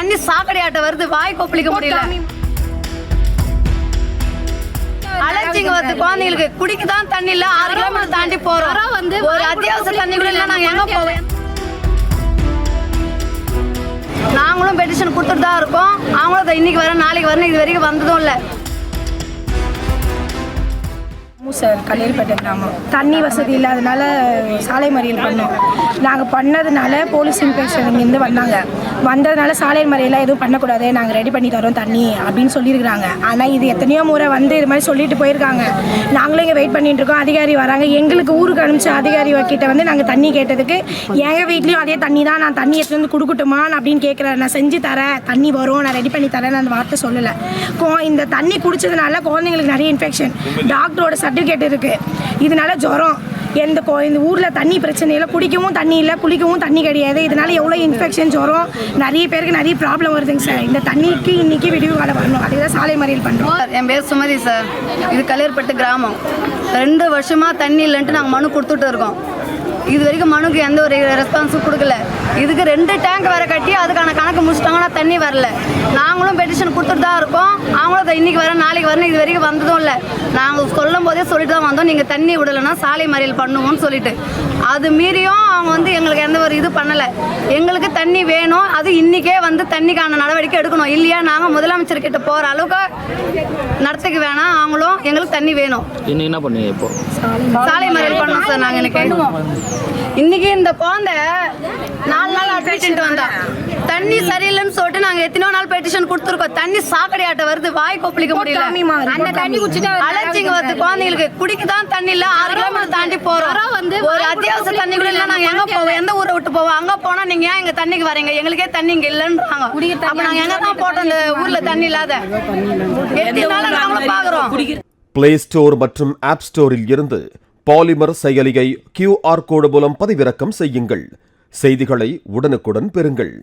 தண்ணி சாக்கடையாட்ட வருது வாய் கொப்பளிக்க முடியல. அலர்ஜிங்க வருது குழந்தைங்களுக்கு. குடிக்க தான் தண்ணி இல்ல ஆறு கிலோமீட்டர் தாண்டி போறோம். வந்து ஒரு அத்தியாவசிய தண்ணி கூட இல்ல நாங்க எங்க போவோம் நாங்களும் பெட்டிஷன் கொடுத்துட்டு தான் இருக்கோம். அவங்களும் இன்னைக்கு வரேன் நாளைக்கு வரேன் இது வரைக்கும் வந்ததும் இல்லை. சார் கல்லியல்பேட்டை கிராமம். தண்ணி வசதி இல்லாதனால சாலை மறியல் பண்ணோம். நாங்கள் பண்ணதுனால போலீஸ் இன்ஸ்பெக்ஷன் இங்கேருந்து வந்தாங்க. வந்ததுனால சாலை மறியலாம் எதுவும் பண்ணக்கூடாது. நாங்கள் ரெடி பண்ணி தரோம் தண்ணி அப்படின்னு சொல்லியிருக்கிறாங்க. ஆனால் இது எத்தனையோ முறை வந்து இது மாதிரி சொல்லிட்டு போயிருக்காங்க. நாங்களும் இங்கே வெயிட் பண்ணிட்டு இருக்கோம். அதிகாரி வராங்க. எங்களுக்கு ஊருக்கு அனுப்பிச்ச அதிகாரி கிட்ட வந்து நாங்கள் தண்ணி கேட்டதுக்கு எங்கள் வீட்லேயும் அதே தண்ணி தான். நான் தண்ணி எடுத்து வந்து கொடுக்கட்டுமா அப்படின்னு கேட்குறேன் நான் செஞ்சு தரேன். தண்ணி வரும். நான் ரெடி பண்ணி தரேன் அந்த வார்த்தை சொல்லலை. கோ இந்த தண்ணி குடிச்சதுனால குழந்தைங்களுக்கு நிறைய இன்ஃபெக்ஷன் டாக்டரோட சர்டிஃபிகேட் இருக்குது இதனால ஜுரம். எந்த கோ இந்த ஊரில் தண்ணி பிரச்சனை இல்லை குடிக்கவும் தண்ணி இல்லை குளிக்கவும் தண்ணி கிடையாது. இதனால் எவ்வளோ இன்ஃபெக்ஷன் ஜுரம்? நிறைய பேருக்கு நிறைய ப்ராப்ளம் வருதுங்க சார் இந்த தண்ணிக்கு இன்றைக்கி விடிவு காலம் வரணும். அதுக்கு தான் சாலை மறியல் பண்ணுறோம் என் பேர் சுமதி சார் இது கல்லேர்பட்டு கிராமம். ரெண்டு வருஷமாக தண்ணி இல்லைன்ட்டு நாங்கள் மனு கொடுத்துட்டு இருக்கோம். இது வரைக்கும் மனுக்கு எந்த ஒரு ரெஸ்பான்ஸும் கொடுக்கல. இதுக்கு ரெண்டு டேங்க் வேற கட்டி அதுக்கான கணக்கு முடிச்சிட்டாங்கன்னா தண்ணி வரல. நாங்களும் பெட்டிஷன் கொடுத்துட்டு தான் இருக்கோம். அவங்களும் இன்னைக்கு வரேன் நாளைக்கு வரணும் இது வரைக்கும் வந்ததும் இல்லை. நாங்கள் சொல்லும் போதே சொல்லிட்டு தான் வந்தோம். நீங்கள் தண்ணி விடலைன்னா சாலை மறியல் பண்ணுவோம்னு சொல்லிட்டு. அது மீறியும் அவங்க வந்து எங்களுக்கு எந்த ஒரு இது பண்ணலை. எங்களுக்கு தண்ணி வேணும். அது இன்னைக்கே வந்து தண்ணிக்கான நடவடிக்கை எடுக்கணும். இல்லையா? நாங்கள் முதலமைச்சர்கிட்ட போகிற அளவுக்கு நடத்துக்கு வேணாம். அவங்களும் எங்களுக்கு தண்ணி வேணும். இன்னும் என்ன பண்ணுவீங்க இப்போ? சாலை மறியல் பண்ணோம் சார் நாங்கள் இன்னைக்கு. இன்னைக்கு இந்த குழந்தை நாலு நாள் அட்மிஷன் வந்தா. தண்ணி சரியில்லைன்னு சொல்லிட்டு நாங்க எத்தனையோ நாள் பெட்டிஷன் கொடுத்துருக்கோம். தண்ணி சாக்கடையாட்ட வருது. வாய் கொப்பளிக்க முடியல. அந்த தண்ணி குடிச்சிட்டு அலர்ஜிங்க வருது. குழந்தைங்களுக்கு குடிக்க தான் தண்ணி இல்ல. ஆறு கிலோமீட்டர் தாண்டி போறோம். வந்து ஒரு அத்தியாவசிய தண்ணி கூட இல்ல நாங்க எங்க போவோம்? எந்த ஊரை விட்டு போவோம்? அங்க போனா நீங்க ஏன் எங்க தண்ணிக்கு வரீங்க? எங்களுக்கே தண்ணி இங்க இல்லன்றாங்க. அப்ப நாங்க எங்க தான் போட்டோம்? இந்த ஊர்ல தண்ணி இல்லாத. எத்தனை நாள் நாங்களும் பாக்குறோம். பிளே ஸ்டோர் மற்றும் ஆப் ஸ்டோரில் இருந்து பாலிமர் செயலியை கியூஆர் கோடு மூலம் பதிவிறக்கம் செய்யுங்கள். செய்திகளை உடனுக்குடன் பெறுங்கள்.